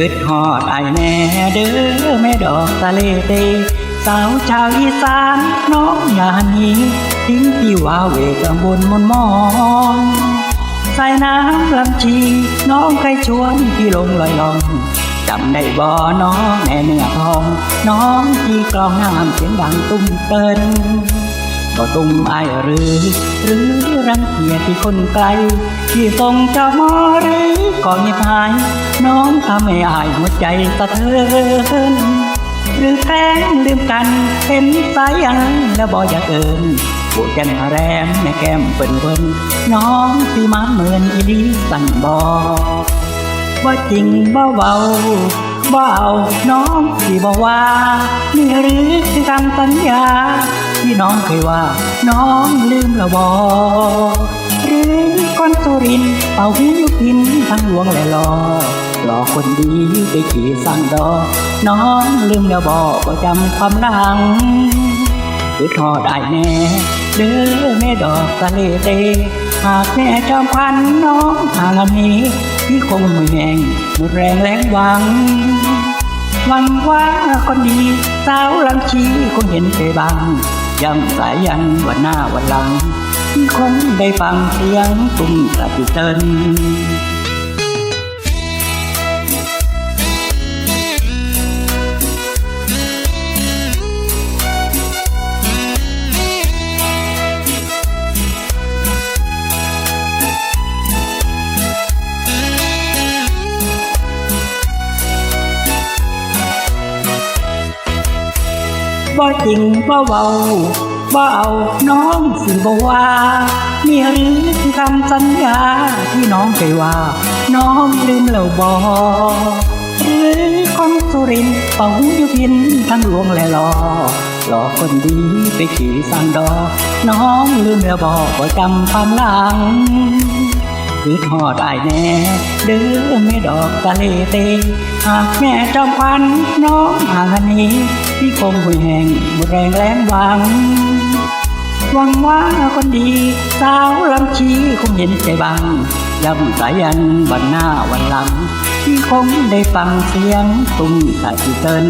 คิดฮอดไอายแน่เด้อแม่ดอกทะเลเตสาวชาวอีสานน้องอย่าหนีทิ้งที่ว่าเวกังบนมนมองใส่น้ำลำชีน้องเคยชวนพี่ลงลอยลองจำได้บ่น้องแม่เนื้อทอง น้องที่กลองน้ำเสียงดังตุ้มเกิน ก็ตุ้มอายหรือ หรือรังเกียจที่คนไกล ที่ส่งจ้ามาหรือก็เงียบหาย น้องทำให้อายหัวใจสะเทือนหรือแกล้งลืมกันเป็นสายยังแล้วบอกอยากเอินผู้แก้มแรมแม่แก้มเปิ่นเปิ่นน้องที่มาเหมือนอีลีสั่นบอกว่าจริงบ่เบาบ่เอาน้องที่บอกว่านี่หรือคือคำสัญญา ที่น้องเคยว่า น้องลืมแล้วบอกหรือคนสุรินเป่าหูยุพินทั้งหลวงและลอหลอคนดีไปขี่สั่งดอกน้องลืมแล้วบอกว่าจำความหลังคือทอได้แน่เด้อแม่ดอกทะเลเตหากแม่จอมควันน้องหางอันนี้พี่คงไม่แห้งหมดแรงแรงหวังหวังว่าคนดี สาวลังชีคงเห็นใจบาง ยังสายยันวันหน้าวันหลัง คงได้ฟังเสียงตุ้มกระติเติน บ่จริงบ่เบาบ่เอาน้องสิบ่ว่านี่หรือคือคำสัญญาที่น้องเคยว่า น้องลืมแล้วบ่หรือคนสุรินเป่าหูยุพินทั้งหลวงและลอหลอกคนดีไปขี่สังดอน้องลืมแล้วบอกว่จำความหลัง คือทอดอายแน่เด้อแม่ดอกทะเลเตหากแม่จอมควันน้องหางอันนี้พี่คงหุยแห่งหมดแรงแรงหวังหวังว่าคนดีสาวลำชีคงเห็นใจบางยำสายันวันหน้าวันหลัง ที่คงได้ฟังเสียงตุ้มตาที่เติน